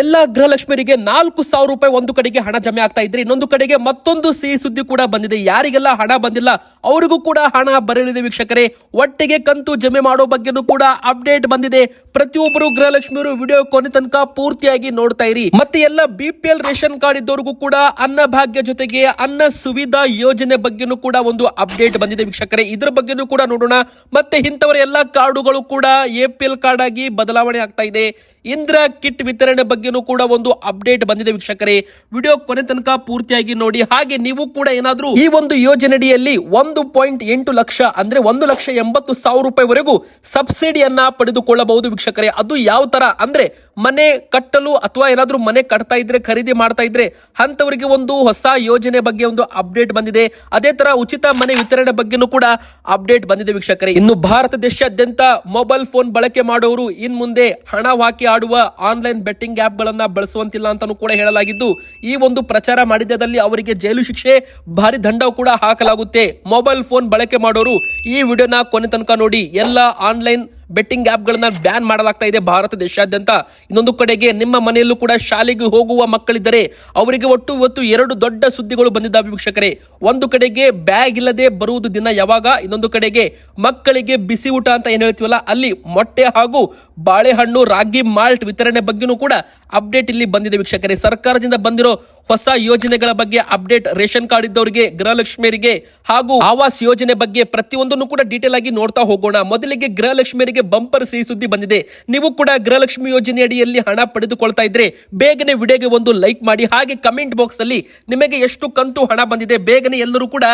ಎಲ್ಲ ಗೃಹಲಕ್ಷ್ಮಿಯರಿಗೆ ನಾಲ್ಕು ಸಾವಿರ ರೂಪಾಯಿ ಒಂದು ಕಡೆಗೆ ಹಣ ಜಮೆ ಆಗ್ತಾ ಇದ್ರೆ ಇನ್ನೊಂದು ಕಡೆಗೆ ಮತ್ತೊಂದು ಸಿಹಿ ಸುದ್ದಿ ಕೂಡ ಬಂದಿದೆ. ಯಾರಿಗೆಲ್ಲ ಹಣ ಬಂದಿಲ್ಲ, ಅವರಿಗೂ ಕೂಡ ಹಣ ಬರಲಿದೆ ವೀಕ್ಷಕರೇ. ಒಟ್ಟಿಗೆ ಕಂತು ಜಮೆ ಮಾಡೋ ಬಗ್ಗೆನೂ ಕೂಡ ಅಪ್ಡೇಟ್ ಬಂದಿದೆ. ಪ್ರತಿಯೊಬ್ಬರು ಗೃಹಲಕ್ಷ್ಮಿಯರು ವಿಡಿಯೋ ಕೊನೆ ತನಕ ಪೂರ್ತಿಯಾಗಿ ನೋಡ್ತಾ ಇರಿ. ಮತ್ತೆ ಎಲ್ಲ B P L ration card ಇದ್ದವರಿಗೂ ಕೂಡ ಅನ್ನ ಭಾಗ್ಯ ಜೊತೆಗೆ ಅನ್ನ ಸುವಿಧಾ ಯೋಜನೆ ಬಗ್ಗೆನೂ ಕೂಡ ಒಂದು ಅಪ್ಡೇಟ್ ಬಂದಿದೆ ವೀಕ್ಷಕರೇ. ಇದ್ರ ಬಗ್ಗೆನೂ ಕೂಡ ನೋಡೋಣ. ಮತ್ತೆ ಇಂಥವರ ಎಲ್ಲ ಕಾರ್ಡುಗಳು ಕೂಡ ಎ ಕಾರ್ಡ್ ಆಗಿ ಬದಲಾವಣೆ ಆಗ್ತಾ ಇದೆ. ಇಂದ್ರ ಕಿಟ್ ವಿತರಣೆ ಬಗ್ಗೆನೂ ಕೂಡ ಒಂದು ಅಪ್ಡೇಟ್ ಬಂದಿದೆ ವೀಕ್ಷಕರೇ. ವಿಡಿಯೋ ಕೊನೆ ತನಕ ಪೂರ್ತಿಯಾಗಿ ನೋಡಿ. ಹಾಗೆ ನೀವು ಕೂಡ ಏನಾದರೂ ಈ ಒಂದು ಯೋಜನೆಯಡಿಯಲ್ಲಿ ಒಂದು ಪಾಯಿಂಟ್ ಎಂಟು ಲಕ್ಷ ಅಂದ್ರೆ ಒಂದು ಲಕ್ಷ ಎಂಬತ್ತು ಸಾವಿರ ರೂಪಾಯಿವರೆಗೂ ಸಬ್ಸಿಡಿಯನ್ನ ಪಡೆದುಕೊಳ್ಳಬಹುದು ವೀಕ್ಷಕರೇ. ಅದು ಯಾವ ತರ ಅಂದ್ರೆ ಮನೆ ಕಟ್ಟಲು ಅಥವಾ ಏನಾದ್ರೂ ಮನೆ ಕಟ್ತಾ ಇದ್ರೆ, ಖರೀದಿ ಮಾಡ್ತಾ ಇದ್ರೆ ಅಂತವರಿಗೆ ಒಂದು ಹೊಸ ಯೋಜನೆ ಬಗ್ಗೆ ಒಂದು ಅಪ್ಡೇಟ್ ಬಂದಿದೆ. ಅದೇ ತರ ಉಚಿತ ಮನೆ ವಿತರಣೆ ಬಗ್ಗೆನೂ ಕೂಡ ಅಪ್ಡೇಟ್ ಬಂದಿದೆ ವೀಕ್ಷಕರೇ. ಇನ್ನು ಭಾರತ ದೇಶಾದ್ಯಂತ ಮೊಬೈಲ್ ಫೋನ್ ಬಳಕೆ ಮಾಡುವವರು ಇನ್ ಮುಂದೆ ಹಣ ಹಾಕಿ ಆಡುವ ಆನ್ಲೈನ್ ಬೆಟ್ಟಿಂಗ್ ಆಪ್ ಗಳನ್ನ ಬಳಸುವಂತಿಲ್ಲ ಅಂತಾನೂ ಕೂಡ ಹೇಳಲಾಗಿದ್ದು, ಈ ಒಂದು ಪ್ರಚಾರ ಮಾಡಿದ್ದಲ್ಲಿ ಅವರಿಗೆ ಜೈಲು ಶಿಕ್ಷೆ, ಭಾರಿ ದಂಡ ಕೂಡ ಹಾಕಲಾಗುತ್ತೆ. ಮೊಬೈಲ್ ಫೋನ್ ಬಳಕೆ ಮಾಡೋರು ಈ ವಿಡಿಯೋನ ಕೊನೆ ತನಕ ನೋಡಿ, ಎಲ್ಲ ಆನ್ಲೈನ್ ಬೆಟ್ಟಿಂಗ್ ಆ್ಯಪ್ಗಳನ್ನ ಬ್ಯಾನ್ ಮಾಡಲಾಗ್ತಾ ಇದೆ ಭಾರತ ದೇಶಾದ್ಯಂತ. ಇನ್ನೊಂದು ಕಡೆಗೆ ನಿಮ್ಮ ಮನೆಯಲ್ಲೂ ಕೂಡ ಶಾಲೆಗೆ ಹೋಗುವ ಮಕ್ಕಳಿದ್ದರೆ ಅವರಿಗೆ ಒಟ್ಟು ಇವತ್ತು ಎರಡು ದೊಡ್ಡ ಸುದ್ದಿಗಳು ಬಂದಿದ್ದಾವೆ ವೀಕ್ಷಕರೇ. ಒಂದು ಕಡೆಗೆ ಬ್ಯಾಗ್ ಇಲ್ಲದೆ ಬರುವುದು ದಿನ ಯಾವಾಗ? ಇನ್ನೊಂದು ಕಡೆಗೆ ಮಕ್ಕಳಿಗೆ ಬಿಸಿ ಊಟ ಅಂತ ಏನು ಹೇಳ್ತೀವಲ್ಲ, ಅಲ್ಲಿ ಮೊಟ್ಟೆ ಹಾಗೂ ಬಾಳೆಹಣ್ಣು ರಾಗಿ ಮಾಲ್ಟ್ ವಿತರಣೆ ಬಗ್ಗೆನೂ ಕೂಡ ಅಪ್ಡೇಟ್ ಇಲ್ಲಿ ಬಂದಿದೆ ವೀಕ್ಷಕರೇ. ಸರ್ಕಾರದಿಂದ ಬಂದಿರೋ ಹೊಸ ಯೋಜನೆಗಳ ಬಗ್ಗೆ ಅಪ್ಡೇಟ್ ರೇಷನ್ ಕಾರ್ಡ್ ಇದ್ದವರಿಗೆ, ಗೃಹಲಕ್ಷ್ಮಿಯರಿಗೆ ಹಾಗೂ ಆವಾಸ್ ಯೋಜನೆ ಬಗ್ಗೆ ಪ್ರತಿಯೊಂದನ್ನು ಕೂಡ ಡೀಟೇಲ್ ಆಗಿ ನೋಡ್ತಾ ಹೋಗೋಣ. ಮೊದಲಿಗೆ ಗೃಹಲಕ್ಷ್ಮಿಯರಿಗೆ ಬಂಪರ್ ಸಿಹಿ ಸುದ್ದಿ ಬಂದಿದೆ. ನೀವು ಕೂಡ ಗೃಹಲಕ್ಷ್ಮಿ ಯೋಜನೆ ಅಡಿಯಲ್ಲಿ ಹಣ ಪಡೆದುಕೊಳ್ತಾ ಇದ್ರೆ ಬೇಗನೆ ವಿಡಿಯೋಗೆ ಒಂದು ಲೈಕ್ ಮಾಡಿ. ಹಾಗೆ ಕಮೆಂಟ್ ಬಾಕ್ಸ್ ಅಲ್ಲಿ ನಿಮಗೆ ಎಷ್ಟು ಕಂತು ಹಣ ಬಂದಿದೆ ಬೇಗನೆ ಎಲ್ಲರೂ ಕೂಡ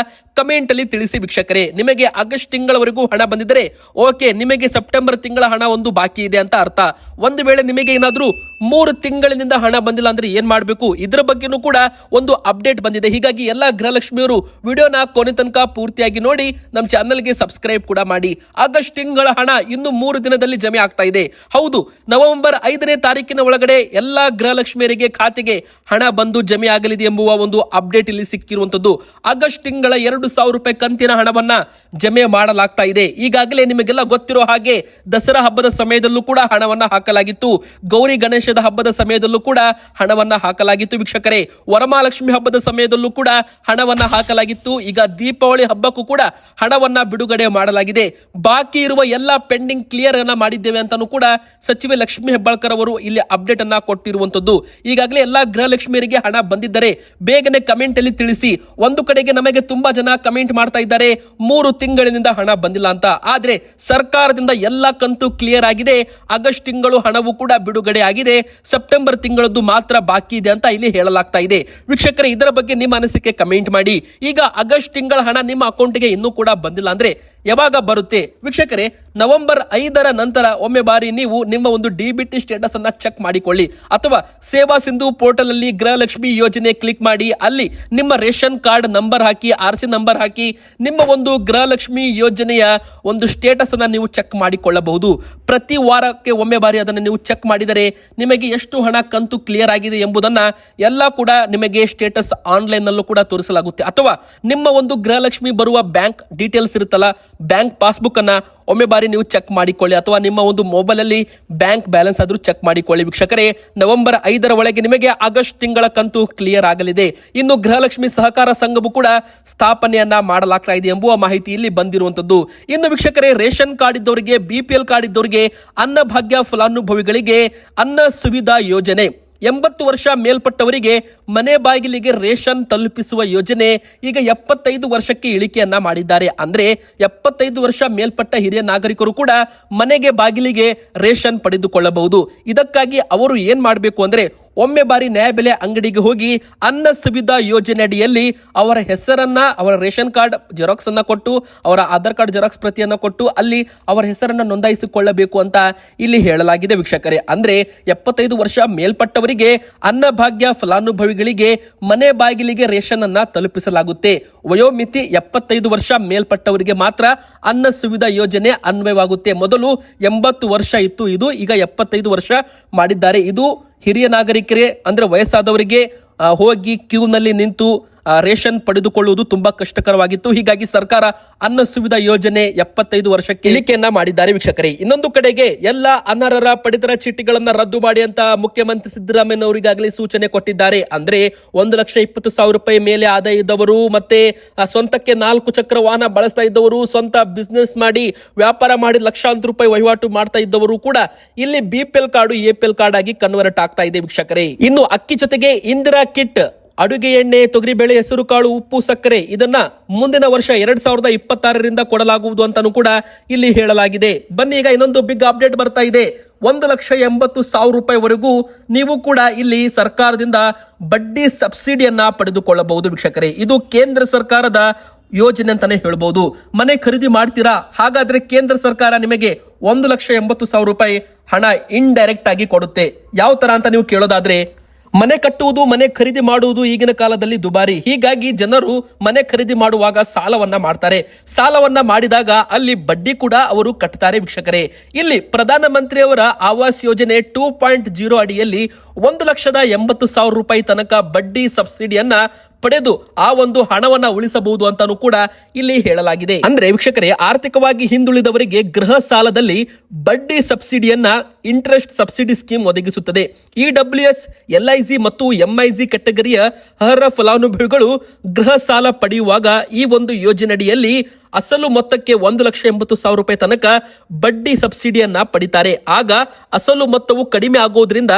ಕಮೆಂಟ್ ಅಲ್ಲಿ ತಿಳಿಸಿ ವೀಕ್ಷಕರೇ. ನಿಮಗೆ ಆಗಸ್ಟ್ ತಿಂಗಳವರೆಗೂ ಹಣ ಬಂದಿದ್ರೆ ಓಕೆ ನಿಮಗೆ ಸೆಪ್ಟೆಂಬರ್ ತಿಂಗಳ ಹಣ ಒಂದು ಬಾಕಿ ಇದೆ ಅಂತ ಅರ್ಥ. ಒಂದು ವೇಳೆ ನಿಮಗೆ ಏನಾದರೂ ಮೂರು ತಿಂಗಳಿನಿಂದ ಹಣ ಬಂದಿಲ್ಲ ಅಂದ್ರೆ ಏನ್ ಮಾಡಬೇಕು? ಇದರ ಬಗ್ಗೆನೂ ಕೂಡ ಒಂದು ಅಪ್ಡೇಟ್ ಬಂದಿದೆ. ಹೀಗಾಗಿ ಎಲ್ಲ ಗೃಹಲಕ್ಷ್ಮಿಯವರು ವಿಡಿಯೋನ ಕೊನೆ ತನಕ ಪೂರ್ತಿಯಾಗಿ ನೋಡಿ, ನಮ್ಮ ಚಾನಲ್ಗೆ ಸಬ್ಸ್ಕ್ರೈಬ್ ಕೂಡ ಮಾಡಿ. ಆಗಸ್ಟ್ ತಿಂಗಳ ಹಣ ಇನ್ನು ಮೂರು ದಿನದಲ್ಲಿ ಜಮೆ ಆಗ್ತಾ ಇದೆ. ಹೌದು, ನವೆಂಬರ್ ಐದನೇ ತಾರೀಕಿನ ಒಳಗಡೆ ಎಲ್ಲ ಗೃಹಲಕ್ಷ್ಮಿಯರಿಗೆ ಖಾತೆಗೆ ಹಣ ಬಂದು ಜಮೆ ಆಗಲಿದೆ ಎಂಬುವ ಒಂದು ಅಪ್ಡೇಟ್ ಇಲ್ಲಿ ಸಿಕ್ಕಿರುವಂತದ್ದು ಆಗಸ್ಟ್ ತಿಂಗಳ ಎರಡು ಸಾವಿರ ರೂಪಾಯಿ ಕಂತಿನ ಹಣವನ್ನ ಜಮೆ ಮಾಡಲಾಗ್ತಾ ಇದೆ. ಈಗಾಗಲೇ ನಿಮಗೆಲ್ಲ ಗೊತ್ತಿರೋ ಹಾಗೆ ದಸರಾ ಹಬ್ಬದ ಸಮಯದಲ್ಲೂ ಕೂಡ ಹಣವನ್ನ ಹಾಕಲಾಗಿತ್ತು. ಗೌರಿ ಗಣೇಶದ ಹಬ್ಬದ ಸಮಯದಲ್ಲೂ ಕೂಡ ಹಣವನ್ನ ಹಾಕಲಾಗಿತ್ತು. ವೀಕ್ಷಕರೇ ವರಮಹಾಲಕ್ಷ್ಮಿ ಹಬ್ಬದ ಸಮಯದಲ್ಲೂ ಕೂಡ ಹಣವನ್ನ ಹಾಕಲಾಗಿತ್ತು. ಈಗ ದೀಪಾವಳಿ ಹಬ್ಬಕ್ಕೂ ಕೂಡ ಹಣವನ್ನ ಬಿಡುಗಡೆ ಮಾಡಲಾಗಿದೆ. ಬಾಕಿ ಇರುವ ಎಲ್ಲ ಪೆಂಡಿಂಗ್ ಕ್ಲಿಯರ್ ಅನ್ನ ಮಾಡಿದ್ದೇವೆ ಅಂತಾನೂ ಕೂಡ ಸಚಿವೆ ಲಕ್ಷ್ಮಿ ಹೆಬ್ಬಾಳ್ಕರ್ ಅವರು ಇಲ್ಲಿ ಅಪ್ಡೇಟ್ ಅನ್ನ ಕೊಟ್ಟಿರುವಂತದ್ದು. ಈಗಾಗಲೇ ಎಲ್ಲಾ ಗೃಹಲಕ್ಷ್ಮಿಯರಿಗೆ ಹಣ ಬಂದಿದ್ದರೆ ಬೇಗನೆ ಕಮೆಂಟ್ ಅಲ್ಲಿ ತಿಳಿಸಿ. ಒಂದು ಕಡೆಗೆ ನಮಗೆ ತುಂಬಾ ಜನ ಕಮೆಂಟ್ ಮಾಡ್ತಾ ಇದ್ದಾರೆ. ಮೂರು ತಿಂಗಳಿನಿಂದ ಹಣ ಬಂದಿಲ್ಲ ಅಂತ. ಆದ್ರೆ ಸರ್ಕಾರದಿಂದ ಎಲ್ಲ ಕಂತು ಕ್ಲಿಯರ್ ಆಗಿದೆ. ಆಗಸ್ಟ್ ತಿಂಗಳು ಹಣವು ಕೂಡ ಬಿಡುಗಡೆ ಆಗಿದೆ. ಸೆಪ್ಟೆಂಬರ್ ತಿಂಗಳದ್ದು ಮಾತ್ರ ಬಾಕಿ ಇದೆ ಅಂತ ಇಲ್ಲಿ ಹೇಳಲಾಗ್ತಾ ಇದೆ. ವೀಕ್ಷಕರೇ, ಇದರ ಬಗ್ಗೆ ನಿಮ್ಮ ಅನಿಸಿಕೆ ಕಮೆಂಟ್ ಮಾಡಿ. ಈಗ ಆಗಸ್ಟ್ ತಿಂಗಳ ಹಣ ನಿಮ್ಮ ಅಕೌಂಟ್ಗೆ ಇನ್ನೂ ಕೂಡ ಬಂದಿಲ್ಲ ಅಂದ್ರೆ ಯಾವಾಗ ಬರುತ್ತೆ? ವೀಕ್ಷಕರೇ, ನವೆಂಬರ್ ಐದರ ನಂತರ ಒಮ್ಮೆ ಬಾರಿ ನೀವು ನಿಮ್ಮ ಒಂದು ಡಿಬಿಟಿ ಸ್ಟೇಟಸ್ ಅನ್ನ ಚೆಕ್ ಮಾಡಿಕೊಳ್ಳಿ. ಅಥವಾ ಸೇವಾ ಸಿಂಧು ಪೋರ್ಟಲ್ ಅಲ್ಲಿ ಗೃಹಲಕ್ಷ್ಮಿ ಯೋಜನೆ ಕ್ಲಿಕ್ ಮಾಡಿ. ಅಲ್ಲಿ ನಿಮ್ಮ ರೇಷನ್ ಕಾರ್ಡ್ ನಂಬರ್ ಹಾಕಿ ಆರ್ ಸಿ ನಂಬರ್ ಹಾಕಿ, ನಿಮ್ಮ ಒಂದು ಗೃಹಲಕ್ಷ್ಮಿ ಯೋಜನೆಯ ಒಂದು ಸ್ಟೇಟಸ್ ಅನ್ನ ನೀವು ಚೆಕ್ ಮಾಡಿಕೊಳ್ಳಬಹುದು. ಪ್ರತಿ ವಾರಕ್ಕೆ ಒಮ್ಮೆ ಬಾರಿ ಅದನ್ನು ನೀವು ಚೆಕ್ ಮಾಡಿದರೆ ನಿಮಗೆ ಎಷ್ಟು ಹಣ ಕಂತು ಕ್ಲಿಯರ್ ಆಗಿದೆ ಎಂಬುದನ್ನ ಎಲ್ಲ ಕೂಡ ನಿಮಗೆ ಸ್ಟೇಟಸ್ ಆನ್ಲೈನ್ ನಲ್ಲೂ ಕೂಡ ತೋರಿಸಲಾಗುತ್ತೆ. ಅಥವಾ ನಿಮ್ಮ ಒಂದು ಗೃಹಲಕ್ಷ್ಮಿ ಬರುವ ಬ್ಯಾಂಕ್ ಡೀಟೇಲ್ಸ್ ಇರುತ್ತಲ್ಲ ಬ್ಯಾಂಕ್ ಪಾಸ್ಬುಕ್ ಅನ್ನ ಒಮ್ಮೆ ಬಾರಿ ನೀವು ಚೆಕ್ ಮಾಡಿಕೊಳ್ಳಿ. ಅಥವಾ ನಿಮ್ಮ ಒಂದು ಮೊಬೈಲ್ ಅಲ್ಲಿ ಬ್ಯಾಂಕ್ ಬ್ಯಾಲೆನ್ಸ್ ಆದರೂ ಚೆಕ್ ಮಾಡಿಕೊಳ್ಳಿ. ವೀಕ್ಷಕರೇ, ನವೆಂಬರ್ ಐದರ ಒಳಗೆ ನಿಮಗೆ ಆಗಸ್ಟ್ ತಿಂಗಳ ಕಂತು ಕ್ಲಿಯರ್ ಆಗಲಿದೆ. ಇನ್ನು ಗೃಹಲಕ್ಷ್ಮಿ ಸಹಕಾರ ಸಂಘವು ಕೂಡ ಸ್ಥಾಪನೆಯನ್ನ ಮಾಡಲಾಗ್ತಾ ಇದೆ ಎಂಬುವ ಮಾಹಿತಿ ಇಲ್ಲಿ ಬಂದಿರುವಂತದ್ದು ಇನ್ನು ವೀಕ್ಷಕರೇ, ರೇಷನ್ ಕಾರ್ಡ್ ಇದ್ದವರಿಗೆ ಬಿ ಪಿ ಎಲ್ ಕಾರ್ಡ್ ಇದ್ದವರಿಗೆ ಅನ್ನಭಾಗ್ಯ ಫಲಾನುಭವಿಗಳಿಗೆ ಅನ್ನ ಸುವಿಧಾ ಯೋಜನೆ. ಎಂಬತ್ತು ವರ್ಷ ಮೇಲ್ಪಟ್ಟವರಿಗೆ ಮನೆ ಬಾಗಿಲಿಗೆ ರೇಷನ್ ತಲುಪಿಸುವ ಯೋಜನೆ ಈಗ ಎಪ್ಪತ್ತೈದು ವರ್ಷಕ್ಕೆ ಇಳಿಕೆಯನ್ನ ಮಾಡಿದ್ದಾರೆ. ಅಂದ್ರೆ ಎಪ್ಪತ್ತೈದು ವರ್ಷ ಮೇಲ್ಪಟ್ಟ ಹಿರಿಯ ನಾಗರಿಕರು ಕೂಡ ಮನೆಗೆ ಬಾಗಿಲಿಗೆ ರೇಷನ್ ಪಡೆದುಕೊಳ್ಳಬಹುದು. ಇದಕ್ಕಾಗಿ ಅವರು ಏನ್ ಮಾಡಬೇಕು ಅಂದ್ರೆ ಒಮ್ಮೆ ಬಾರಿ ನ್ಯಾಯಬೆಲೆ ಅಂಗಡಿಗೆ ಹೋಗಿ ಅನ್ನ ಸುವಿಧಾ ಯೋಜನೆ ಅಡಿಯಲ್ಲಿ ಅವರ ಹೆಸರನ್ನ, ಅವರ ರೇಷನ್ ಕಾರ್ಡ್ ಜೆರಾಕ್ಸ್ ಅನ್ನ ಕೊಟ್ಟು, ಅವರ ಆಧಾರ್ ಕಾರ್ಡ್ ಜೆರಾಕ್ಸ್ ಪ್ರತಿಯನ್ನ ಕೊಟ್ಟು ಅಲ್ಲಿ ಅವರ ಹೆಸರನ್ನ ನೋಂದಾಯಿಸಿಕೊಳ್ಳಬೇಕು ಅಂತ ಇಲ್ಲಿ ಹೇಳಲಾಗಿದೆ ವೀಕ್ಷಕರೇ. ಅಂದ್ರೆ ಎಪ್ಪತ್ತೈದು ವರ್ಷ ಮೇಲ್ಪಟ್ಟವರಿಗೆ ಅನ್ನಭಾಗ್ಯ ಫಲಾನುಭವಿಗಳಿಗೆ ಮನೆ ಬಾಗಿಲಿಗೆ ರೇಷನ್ ಅನ್ನ ತಲುಪಿಸಲಾಗುತ್ತೆ. ವಯೋಮಿತಿ ಎಪ್ಪತ್ತೈದು ವರ್ಷ ಮೇಲ್ಪಟ್ಟವರಿಗೆ ಮಾತ್ರ ಅನ್ನ ಸುವಿಧಾ ಯೋಜನೆ ಅನ್ವಯವಾಗುತ್ತೆ. ಮೊದಲು ಎಂಬತ್ತು ವರ್ಷ ಇತ್ತು. ಇದು ಈಗ ಎಪ್ಪತ್ತೈದು ವರ್ಷ ಮಾಡಿದ್ದಾರೆ. ಇದು ಹಿರಿಯ ನಾಗರಿಕರೇ ಅಂದ್ರೆ ವಯಸ್ಸಾದವರಿಗೆ ಹೋಗಿ ಕ್ಯೂನಲ್ಲಿ ನಿಂತು ರೇಷನ್ ಪಡೆದುಕೊಳ್ಳುವುದು ತುಂಬಾ ಕಷ್ಟಕರವಾಗಿತ್ತು. ಹೀಗಾಗಿ ಸರ್ಕಾರ ಅನ್ನ ಸುವಿಧಾ ಯೋಜನೆ ಎಪ್ಪತ್ತೈದು ವರ್ಷಕ್ಕೆ ಇಳಿಕೆಯನ್ನ ಮಾಡಿದ್ದಾರೆ ವೀಕ್ಷಕರೇ. ಇನ್ನೊಂದು ಕಡೆಗೆ ಎಲ್ಲ ಅನರ್ಹರ ಪಡಿತರ ಚೀಟಿಗಳನ್ನ ರದ್ದು ಮಾಡಿ ಅಂತ ಮುಖ್ಯಮಂತ್ರಿ ಸಿದ್ದರಾಮಯ್ಯ ಅವರಿಗಾಗಲೇ ಸೂಚನೆ ಕೊಟ್ಟಿದ್ದಾರೆ. ಅಂದ್ರೆ ಒಂದು ಲಕ್ಷ ಇಪ್ಪತ್ತು ಸಾವಿರ ರೂಪಾಯಿ ಮೇಲೆ ಆದಾಯ ಇದ್ದವರು ಮತ್ತೆ ಸ್ವಂತಕ್ಕೆ ನಾಲ್ಕು ಚಕ್ರ ವಾಹನ ಬಳಸ್ತಾ ಇದ್ದವರು, ಸ್ವಂತ ಬಿಸ್ನೆಸ್ ಮಾಡಿ ವ್ಯಾಪಾರ ಮಾಡಿ ಲಕ್ಷಾಂತರ ರೂಪಾಯಿ ವಹಿವಾಟು ಮಾಡ್ತಾ ಇದ್ದವರು ಕೂಡ ಇಲ್ಲಿ B P L card A P L card ಆಗಿ ಕನ್ವರ್ಟ್ ಆಗ್ತಾ ಇದೆ ವೀಕ್ಷಕರೇ. ಇನ್ನು ಅಕ್ಕಿ ಜೊತೆಗೆ ಇಂದಿರಾ ಕಿಟ್ ಅಡುಗೆ ಎಣ್ಣೆ ತೊಗರಿಬೇಳೆ ಹೆಸರು ಕಾಳು, ಉಪ್ಪು, ಸಕ್ಕರೆ ಇದನ್ನ ಮುಂದಿನ ವರ್ಷ ಎರಡ್ ಸಾವಿರದ ಇಪ್ಪತ್ತಾರರಿಂದ ಕೊಡಲಾಗುವುದು ಅಂತಾನೂ ಕೂಡ ಇಲ್ಲಿ ಹೇಳಲಾಗಿದೆ. ಬನ್ನಿ, ಈಗ ಇನ್ನೊಂದು ಬಿಗ್ ಅಪ್ಡೇಟ್ ಬರ್ತಾ ಇದೆ. ಒಂದು ಲಕ್ಷ ಎಂಬತ್ತು ಸಾವಿರ ರೂಪಾಯಿವರೆಗೂ ನೀವು ಕೂಡ ಇಲ್ಲಿ ಸರ್ಕಾರದಿಂದ ಬಡ್ಡಿ ಸಬ್ಸಿಡಿಯನ್ನ ಪಡೆದುಕೊಳ್ಳಬಹುದು ವೀಕ್ಷಕರೇ. ಇದು ಕೇಂದ್ರ ಸರ್ಕಾರದ ಯೋಜನೆ ಅಂತಾನೆ ಹೇಳ್ಬೋದು. ಮನೆ ಖರೀದಿ ಮಾಡ್ತೀರಾ? ಹಾಗಾದ್ರೆ ಕೇಂದ್ರ ಸರ್ಕಾರ ನಿಮಗೆ ಒಂದು ಲಕ್ಷ ಎಂಬತ್ತು ಸಾವಿರ ರೂಪಾಯಿ ಹಣ ಇಂಡೈರೆಕ್ಟ್ ಆಗಿ ಕೊಡುತ್ತೆ. ಯಾವ ತರ ಅಂತ ನೀವು ಕೇಳೋದಾದ್ರೆ ಮನೆ ಕಟ್ಟುವುದು, ಮನೆ ಖರೀದಿ ಮಾಡುವುದು ಈಗಿನ ಕಾಲದಲ್ಲಿ ದುಬಾರಿ. ಹೀಗಾಗಿ ಜನರು ಮನೆ ಖರೀದಿ ಮಾಡುವಾಗ ಸಾಲವನ್ನ ಮಾಡ್ತಾರೆ. ಸಾಲವನ್ನ ಮಾಡಿದಾಗ ಅಲ್ಲಿ ಬಡ್ಡಿ ಕೂಡ ಅವರು ಕಟ್ತಾರೆ ವೀಕ್ಷಕರೇ. ಇಲ್ಲಿ ಪ್ರಧಾನಮಂತ್ರಿಯವರ ಆವಾಸ್ ಯೋಜನೆ ಟೂ ಪಾಯಿಂಟ್ ಜೀರೋ ಅಡಿಯಲ್ಲಿ ಒಂದು ಲಕ್ಷದ ಎಂಬತ್ತು ಸಾವಿರ ರೂಪಾಯಿ ತನಕ ಬಡ್ಡಿ ಸಬ್ಸಿಡಿಯನ್ನ ಪಡೆದು ಆ ಒಂದು ಹಣವನ್ನ ಉಳಿಸಬಹುದು ಅಂತಾನೂ ಕೂಡ ಇಲ್ಲಿ ಹೇಳಲಾಗಿದೆ. ಅಂದ್ರೆ ವೀಕ್ಷಕರೇ, ಆರ್ಥಿಕವಾಗಿ ಹಿಂದುಳಿದವರಿಗೆ ಗೃಹ ಸಾಲದಲ್ಲಿ ಬಡ್ಡಿ ಸಬ್ಸಿಡಿಯನ್ನ ಇಂಟ್ರೆಸ್ಟ್ ಸಬ್ಸಿಡಿ ಸ್ಕೀಮ್ ಒದಗಿಸುತ್ತದೆ. ಇ ಡಬ್ಲ್ಯೂ ಎಸ್ ಎಲ್ಐಸಿ ಮತ್ತು ಎಂಐಸಿ ಕೆಟಗರಿಯ ಅರ್ಹ ಫಲಾನುಭವಿಗಳು ಗೃಹ ಸಾಲ ಪಡೆಯುವಾಗ ಈ ಒಂದು ಯೋಜನೆಯಡಿಯಲ್ಲಿ ಅಸಲು ಮೊತ್ತಕ್ಕೆ ಒಂದು ಲಕ್ಷ ಎಂಬತ್ತು ಸಾವಿರ ರೂಪಾಯಿ ತನಕ ಬಡ್ಡಿ ಸಬ್ಸಿಡಿಯನ್ನ ಪಡಿತಾರೆ. ಆಗ ಅಸಲು ಮೊತ್ತವು ಕಡಿಮೆ ಆಗೋದ್ರಿಂದ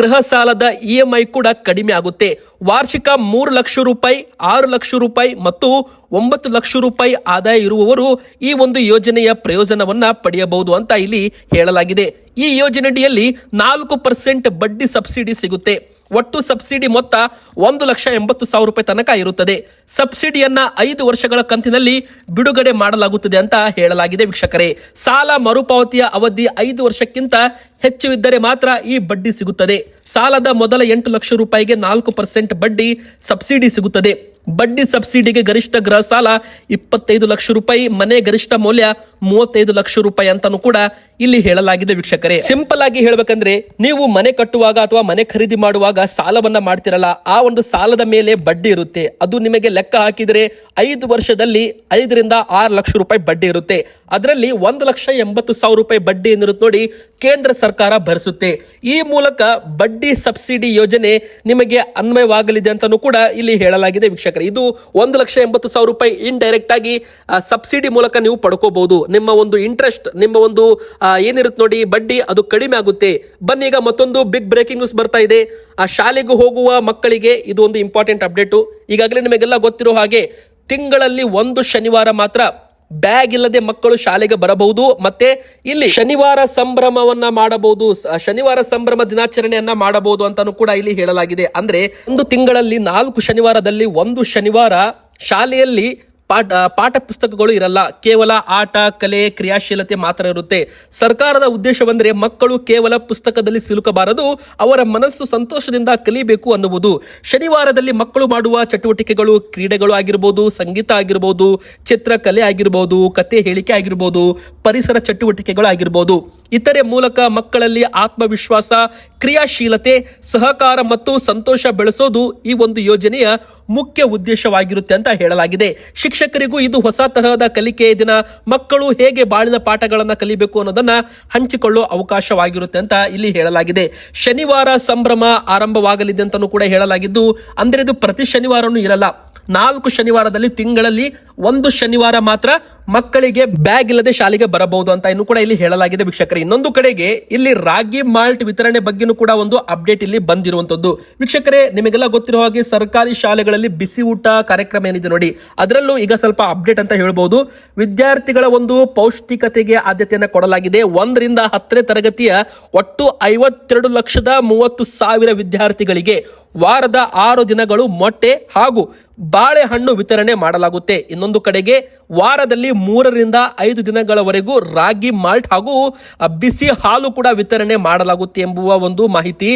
ಗೃಹ ಸಾಲದ ಇಎಂಐ ಕೂಡ ಕಡಿಮೆ ಆಗುತ್ತೆ. ವಾರ್ಷಿಕ ಮೂರು ಲಕ್ಷ ರೂಪಾಯಿ, ಆರು ಲಕ್ಷ ರೂಪಾಯಿ ಮತ್ತು ಒಂಬತ್ತು ಲಕ್ಷ ರೂಪಾಯಿ ಆದಾಯ ಇರುವವರು ಈ ಒಂದು ಯೋಜನೆಯ ಪ್ರಯೋಜನವನ್ನ ಪಡೆಯಬಹುದು ಅಂತ ಇಲ್ಲಿ ಹೇಳಲಾಗಿದೆ. ಈ ಯೋಜನೆಯಡಿಯಲ್ಲಿ ನಾಲ್ಕು ಪರ್ಸೆಂಟ್ ಬಡ್ಡಿ ಸಬ್ಸಿಡಿ ಸಿಗುತ್ತೆ. ಒಟ್ಟು ಸಬ್ಸಿಡಿ ಮೊತ್ತ ಒಂದು ಲಕ್ಷ ಎಂಬತ್ತು ಸಾವಿರ ರೂಪಾಯಿ ತನಕ ಇರುತ್ತದೆ. ಸಬ್ಸಿಡಿಯನ್ನ ಐದು ವರ್ಷಗಳ ಕಂತಿನಲ್ಲಿ ಬಿಡುಗಡೆ ಮಾಡಲಾಗುತ್ತದೆ ಅಂತ ಹೇಳಲಾಗಿದೆ ವೀಕ್ಷಕರೇ. ಸಾಲ ಮರುಪಾವತಿಯ ಅವಧಿ ಐದು ವರ್ಷಕ್ಕಿಂತ ಹೆಚ್ಚು ಇದ್ದರೆ ಮಾತ್ರ ಈ ಬಡ್ಡಿ ಸಿಗುತ್ತದೆ. ಸಾಲದ ಮೊದಲ ಎಂಟು ಲಕ್ಷ ರೂಪಾಯಿಗೆ ನಾಲ್ಕು ಪರ್ಸೆಂಟ್ ಬಡ್ಡಿ ಸಬ್ಸಿಡಿ ಸಿಗುತ್ತದೆ. ಬಡ್ಡಿ ಸಬ್ಸಿಡಿಗೆ ಗರಿಷ್ಠ ಗೃಹ ಸಾಲ ಇಪ್ಪತ್ತೈದು ಲಕ್ಷ ರೂಪಾಯಿ, ಮನೆ ಗರಿಷ್ಠ ಮೌಲ್ಯ ಮೂವತ್ತೈದು ಲಕ್ಷ ರೂಪಾಯಿ ಅಂತಾನು ಕೂಡ ಇಲ್ಲಿ ಹೇಳಲಾಗಿದೆ ವೀಕ್ಷಕರೇ. ಸಿಂಪಲ್ ಆಗಿ ಹೇಳ್ಬೇಕಂದ್ರೆ, ನೀವು ಮನೆ ಕಟ್ಟುವಾಗ ಅಥವಾ ಮನೆ ಖರೀದಿ ಮಾಡುವಾಗ ಸಾಲವನ್ನ ಮಾಡ್ತಿರಲ್ಲ. ಆ ಒಂದು ಸಾಲದ ಮೇಲೆ ಬಡ್ಡಿ ಇರುತ್ತೆ. ಅದು ನಿಮಗೆ ಲೆಕ್ಕ ಹಾಕಿದರೆ ಐದು ವರ್ಷದಲ್ಲಿ ಐದರಿಂದ ಆರು ಲಕ್ಷ ರೂಪಾಯಿ ಬಡ್ಡಿ ಇರುತ್ತೆ. ಅದರಲ್ಲಿ ಒಂದು ಲಕ್ಷ ಎಂಬತ್ತು ಸಾವಿರ ರೂಪಾಯಿ ಬಡ್ಡಿ ಏನಿರುತ್ತೆ ನೋಡಿ, ಕೇಂದ್ರ ಭರಿಸುತ್ತೆ. ಈ ಮೂಲಕ ಬಡ್ಡಿ ಸಬ್ಸಿಡಿ ಯೋಜನೆ ನಿಮಗೆ ಅನ್ವಯವಾಗಲಿದೆ ಅಂತಾನೂ ಕೂಡ ಇಲ್ಲಿ ಹೇಳಲಾಗಿದೆ ವೀಕ್ಷಕರೇ. ಇದು ಒಂದು ಲಕ್ಷ ಎಂಬತ್ತು ಸಾವಿರ ರೂಪಾಯಿ ಇಂಡೈರೆಕ್ಟ್ ಆಗಿ ಸಬ್ಸಿಡಿ ಮೂಲಕ ನೀವು ಪಡ್ಕೋಬಹುದು. ನಿಮ್ಮ ಒಂದು ಇಂಟ್ರೆಸ್ಟ್ ನಿಮ್ಮ ಒಂದು ಏನಿರುತ್ತೆ ನೋಡಿ, ಬಡ್ಡಿ ಅದು ಕಡಿಮೆ ಆಗುತ್ತೆ. ಬನ್ನಿ ಈಗ ಮತ್ತೊಂದು ಬಿಗ್ ಬ್ರೇಕಿಂಗ್ ನ್ಯೂಸ್ ಬರ್ತಾ ಇದೆ. ಆ, ಶಾಲೆಗೆ ಹೋಗುವ ಮಕ್ಕಳಿಗೆ ಇದು ಒಂದು ಇಂಪಾರ್ಟೆಂಟ್ ಅಪ್ಡೇಟು ಈಗಾಗಲೇ ನಿಮಗೆಲ್ಲ ಗೊತ್ತಿರೋ ಹಾಗೆ, ತಿಂಗಳಲ್ಲಿ ಒಂದು ಶನಿವಾರ ಮಾತ್ರ ಬ್ಯಾಗ್ ಇಲ್ಲದೆ ಮಕ್ಕಳು ಶಾಲೆಗೆ ಬರಬಹುದು, ಮತ್ತೆ ಇಲ್ಲಿ ಶನಿವಾರ ಸಂಭ್ರಮವನ್ನ ಮಾಡಬಹುದು ಶನಿವಾರ ಸಂಭ್ರಮ ದಿನಾಚರಣೆಯನ್ನ ಮಾಡಬಹುದು ಅಂತಾನು ಕೂಡ ಇಲ್ಲಿ ಹೇಳಲಾಗಿದೆ. ಅಂದ್ರೆ ಒಂದು ತಿಂಗಳಲ್ಲಿ ನಾಲ್ಕು ಶನಿವಾರದಲ್ಲಿ ಒಂದು ಶನಿವಾರ ಶಾಲೆಯಲ್ಲಿ ಪಾಠ ಪಾಠ ಪುಸ್ತಕಗಳು ಇರಲ್ಲ. ಕೇವಲ ಆಟ, ಕಲೆ, ಕ್ರಿಯಾಶೀಲತೆ ಮಾತ್ರ ಇರುತ್ತೆ. ಸರ್ಕಾರದ ಉದ್ದೇಶವೆಂದರೆ ಮಕ್ಕಳು ಕೇವಲ ಪುಸ್ತಕದಲ್ಲಿ ಸಿಲುಕಬಾರದು, ಅವರ ಮನಸ್ಸು ಸಂತೋಷದಿಂದ ಕಲಿಬೇಕು ಅನ್ನುವುದು. ಶನಿವಾರದಲ್ಲಿ ಮಕ್ಕಳು ಮಾಡುವ ಚಟುವಟಿಕೆಗಳು ಕ್ರೀಡೆಗಳು ಆಗಿರ್ಬೋದು, ಸಂಗೀತ ಆಗಿರ್ಬೋದು, ಚಿತ್ರಕಲೆ ಆಗಿರ್ಬೋದು, ಕತೆ ಹೇಳಿಕೆ ಆಗಿರ್ಬೋದು, ಪರಿಸರ ಚಟುವಟಿಕೆಗಳು ಆಗಿರ್ಬೋದು. ಇತರೆ ಮೂಲಕ ಮಕ್ಕಳಲ್ಲಿ ಆತ್ಮವಿಶ್ವಾಸ, ಕ್ರಿಯಾಶೀಲತೆ, ಸಹಕಾರ ಮತ್ತು ಸಂತೋಷ ಬೆಳೆಸೋದು ಈ ಒಂದು ಯೋಜನೆಯ ಮುಖ್ಯ ಉದ್ದೇಶವಾಗಿರುತ್ತೆ ಅಂತ ಹೇಳಲಾಗಿದೆ. ಶಿಕ್ಷಕರಿಗೂ ಇದು ಹೊಸ ತರಹದ ಕಲಿಕೆಯ ದಿನ, ಮಕ್ಕಳು ಹೇಗೆ ಬಾಳಿನ ಪಾಠಗಳನ್ನ ಕಲಿಬೇಕು ಅನ್ನೋದನ್ನ ಹಂಚಿಕೊಳ್ಳುವ ಅವಕಾಶವಾಗಿರುತ್ತೆ ಅಂತ ಇಲ್ಲಿ ಹೇಳಲಾಗಿದೆ. ಶನಿವಾರ ಸಂಭ್ರಮ ಆರಂಭವಾಗಲಿದೆ ಅಂತಲೂ ಕೂಡ ಹೇಳಲಾಗಿದ್ದು, ಅಂದರೆ ಇದು ಪ್ರತಿ ಶನಿವಾರನೂ ಇರಲ್ಲ. ನಾಲ್ಕು ಶನಿವಾರದಲ್ಲಿ ತಿಂಗಳಲ್ಲಿ ಒಂದು ಶನಿವಾರ ಮಾತ್ರ ಮಕ್ಕಳಿಗೆ ಬ್ಯಾಗ್ ಇಲ್ಲದೆ ಶಾಲೆಗೆ ಬರಬಹುದು ಅಂತ ಇನ್ನು ಕೂಡ ಇಲ್ಲಿ ಹೇಳಲಾಗಿದೆ ವೀಕ್ಷಕರೇ. ಇನ್ನೊಂದು ಕಡೆಗೆ ಇಲ್ಲಿ ರಾಗಿ ಮಾಲ್ಟ್ ವಿತರಣೆ ಬಗ್ಗೆನೂ ಕೂಡ ಒಂದು ಅಪ್ಡೇಟ್ ಇಲ್ಲಿ ಬಂದಿರುವಂತದ್ದು. ವೀಕ್ಷಕರೇ, ನಿಮಗೆಲ್ಲ ಗೊತ್ತಿರುವ ಹಾಗೆ ಸರ್ಕಾರಿ ಶಾಲೆಗಳಲ್ಲಿ ಬಿಸಿ ಊಟ ಕಾರ್ಯಕ್ರಮ ಏನಿದೆ ನೋಡಿ, ಅದರಲ್ಲೂ ಈಗ ಸ್ವಲ್ಪ ಅಪ್ಡೇಟ್ ಅಂತ ಹೇಳ್ಬೋದು. ವಿದ್ಯಾರ್ಥಿಗಳ ಒಂದು ಪೌಷ್ಟಿಕತೆಗೆ ಆದ್ಯತೆಯನ್ನು ಕೊಡಲಾಗಿದೆ. ಒಂದರಿಂದ ಹತ್ತನೇ ತರಗತಿಯ ಒಟ್ಟು ಐವತ್ತೆರಡು ಲಕ್ಷದ ಮೂವತ್ತು ಸಾವಿರ ವಿದ್ಯಾರ್ಥಿಗಳಿಗೆ ವಾರದ ಆರು ದಿನಗಳು ಮೊಟ್ಟೆ ಹಾಗೂ ಬಾಳೆಹಣ್ಣು ವಿತರಣೆ ಮಾಡಲಾಗುತ್ತೆ. ಇನ್ನೊಂದು ಕಡೆಗೆ ವಾರದಲ್ಲಿ ಮೂರರಿಂದ ಐದು ದಿನಗಳವರೆಗೂ ರಾಗಿ, ಮಾಲ್ಟ್ ಹಾಗೂ ಬಿಸಿ ಹಾಲು ಕೂಡ ವಿತರಣೆ ಮಾಡಲಾಗುತ್ತೆ ಎಂಬುವ ಒಂದು ಮಾಹಿತಿ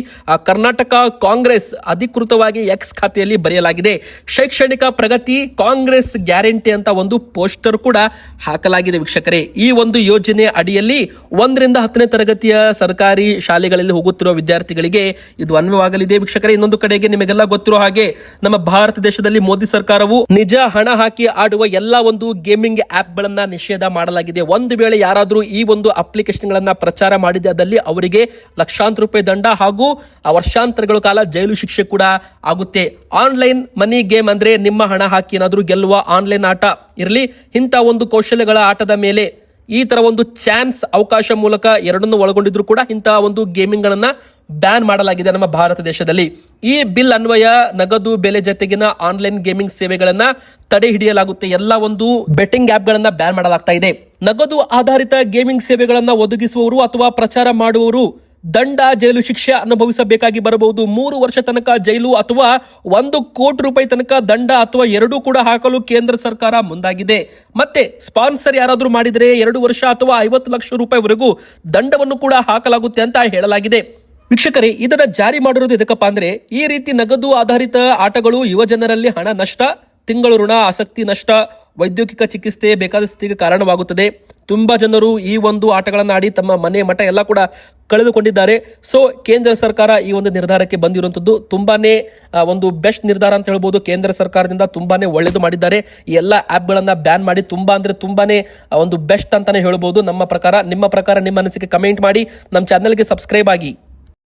ಕರ್ನಾಟಕ ಕಾಂಗ್ರೆಸ್ ಅಧಿಕೃತವಾಗಿ ಎಕ್ಸ್ ಖಾತೆಯಲ್ಲಿ ಬರೆಯಲಾಗಿದೆ. ಶೈಕ್ಷಣಿಕ ಪ್ರಗತಿ, ಕಾಂಗ್ರೆಸ್ ಗ್ಯಾರಂಟಿ ಅಂತ ಒಂದು ಪೋಸ್ಟರ್ ಕೂಡ ಹಾಕಲಾಗಿದೆ ವೀಕ್ಷಕರೇ. ಈ ಒಂದು ಯೋಜನೆ ಅಡಿಯಲ್ಲಿ ಒಂದರಿಂದ ಹತ್ತನೇ ತರಗತಿಯ ಸರ್ಕಾರಿ ಶಾಲೆಗಳಲ್ಲಿ ಹೋಗುತ್ತಿರುವ ವಿದ್ಯಾರ್ಥಿಗಳಿಗೆ ಇದು ಅನ್ವಯವಾಗಲಿದೆ ವೀಕ್ಷಕರೇ. ಇನ್ನೊಂದು ಕಡೆಗೆ ನಿಮಗೆಲ್ಲ ಗೊತ್ತಿರೋ ಹಾಗೆ ನಮ್ಮ ಭಾರತ ದೇಶದಲ್ಲಿ ಮೋದಿ ಸರ್ಕಾರವು ನಿಜ ಹಣ ಹಾಕಿ ಆಡುವ ಎಲ್ಲಾ ಒಂದು ಗೇಮಿಂಗ್ ಆಪ್ ಗಳನ್ನ ನಿಷೇಧ ಮಾಡಲಾಗಿದೆ. ಒಂದು ವೇಳೆ ಯಾರಾದರೂ ಈ ಒಂದು ಅಪ್ಲಿಕೇಶನ್ ಗಳನ್ನ ಪ್ರಚಾರ ಮಾಡಿದಲ್ಲಿ ಅವರಿಗೆ ಲಕ್ಷಾಂತರ ರೂಪಾಯಿ ದಂಡ ಹಾಗೂ ವರ್ಷಾಂತರಗಳ ಕಾಲ ಜೈಲು ಶಿಕ್ಷೆ ಕೂಡ ಆಗುತ್ತೆ. ಆನ್ಲೈನ್ ಮನಿ ಗೇಮ್ ಅಂದ್ರೆ ನಿಮ್ಮ ಹಣ ಹಾಕಿ ಏನಾದರೂ ಗೆಲ್ಲುವ ಆನ್ಲೈನ್ ಆಟ ಇರಲಿ. ಇಂಥ ಒಂದು ಕೌಶಲ್ಯಗಳ ಆಟದ ಮೇಲೆ ಈ ತರ ಒಂದು ಚಾನ್ಸ್ ಅವಕಾಶ ಮೂಲಕ ಎರಡನ್ನು ಒಳಗೊಂಡಿದ್ರು ಕೂಡ ಇಂತಹ ಒಂದು ಗೇಮಿಂಗ್ ಗಳನ್ನ ಬ್ಯಾನ್ ಮಾಡಲಾಗಿದೆ ನಮ್ಮ ಭಾರತ ದೇಶದಲ್ಲಿ. ಈ ಬಿಲ್ ಅನ್ವಯ, ನಗದು, ಬೆಲೆ ಜೊತೆಗಿನ ಆನ್ಲೈನ್ ಗೇಮಿಂಗ್ ಸೇವೆಗಳನ್ನ ತಡೆ ಹಿಡಿಯಲಾಗುತ್ತೆ. ಎಲ್ಲ ಒಂದು ಬೆಟ್ಟಿಂಗ್ ಆಪ್ ಗಳನ್ನ ಬ್ಯಾನ್ ಮಾಡಲಾಗ್ತಾ ಇದೆ. ನಗದು ಆಧಾರಿತ ಗೇಮಿಂಗ್ ಸೇವೆಗಳನ್ನ ಒದಗಿಸುವವರು ಅಥವಾ ಪ್ರಚಾರ ಮಾಡುವವರು ದಂಡ ಜೈಲು ಶಿಕ್ಷೆ ಅನುಭವಿಸಬೇಕಾಗಿ ಬರಬಹುದು. ಮೂರು ವರ್ಷ ತನಕ ಜೈಲು ಅಥವಾ ಒಂದು ಕೋಟಿ ರೂಪಾಯಿ ತನಕ ದಂಡ ಅಥವಾ ಎರಡೂ ಕೂಡ ಹಾಕಲು ಕೇಂದ್ರ ಸರ್ಕಾರ ಮುಂದಾಗಿದೆ. ಮತ್ತೆ ಸ್ಪಾನ್ಸರ್ ಯಾರಾದರೂ ಮಾಡಿದರೆ ಎರಡು ವರ್ಷ ಅಥವಾ ಐವತ್ತು ಲಕ್ಷ ರೂಪಾಯಿವರೆಗೂ ದಂಡವನ್ನು ಕೂಡ ಹಾಕಲಾಗುತ್ತೆ ಅಂತ ಹೇಳಲಾಗಿದೆ. ವೀಕ್ಷಕರೇ, ಇದನ್ನ ಜಾರಿ ಮಾಡಿರೋದು ಎದಕ್ಕಪ್ಪ ಅಂದ್ರೆ ಈ ರೀತಿ ನಗದು ಆಧಾರಿತ ಆಟಗಳು ಯುವ ಜನರಲ್ಲಿ ಹಣ ನಷ್ಟ, ತಿಂಗಳು ಋಣ, ಆಸಕ್ತಿ ನಷ್ಟ ವೈದ್ಯಕೀಯ ಚಿಕಿತ್ಸೆ ಬೇಕಾದ ಸ್ಥಿತಿಗೆ ಕಾರಣವಾಗುತ್ತದೆ. ತುಂಬಾ ಜನರು ಈ ಒಂದು ಆಟಗಳನ್ನು ಆಡಿ ತಮ್ಮ ಮನೆ ಮಠ ಎಲ್ಲ ಕೂಡ ಕಳೆದುಕೊಂಡಿದ್ದಾರೆ. ಸೊ ಕೇಂದ್ರ ಸರ್ಕಾರ ಈ ಒಂದು ನಿರ್ಧಾರಕ್ಕೆ ಬಂದಿರುವಂಥದ್ದು ತುಂಬಾನೇ ಒಂದು ಬೆಸ್ಟ್ ನಿರ್ಧಾರ ಅಂತ ಹೇಳ್ಬೋದು. ಕೇಂದ್ರ ಸರ್ಕಾರದಿಂದ ತುಂಬಾನೇ ಒಳ್ಳೇದು ಮಾಡಿದ್ದಾರೆ. ಈ ಎಲ್ಲ ಆ್ಯಪ್ಗಳನ್ನು ಬ್ಯಾನ್ ಮಾಡಿ ತುಂಬಾ ಅಂದ್ರೆ ತುಂಬಾನೇ ಒಂದು ಬೆಸ್ಟ್ ಅಂತಾನೆ ಹೇಳ್ಬೋದು. ನಮ್ಮ ಪ್ರಕಾರ, ನಿಮ್ಮ ಪ್ರಕಾರ ನಿಮ್ಮ ಅನಿಸಿಕೆ ಕಮೆಂಟ್ ಮಾಡಿ. ನಮ್ಮ ಚಾನಲ್ಗೆ ಸಬ್ಸ್ಕ್ರೈಬ್ ಆಗಿ.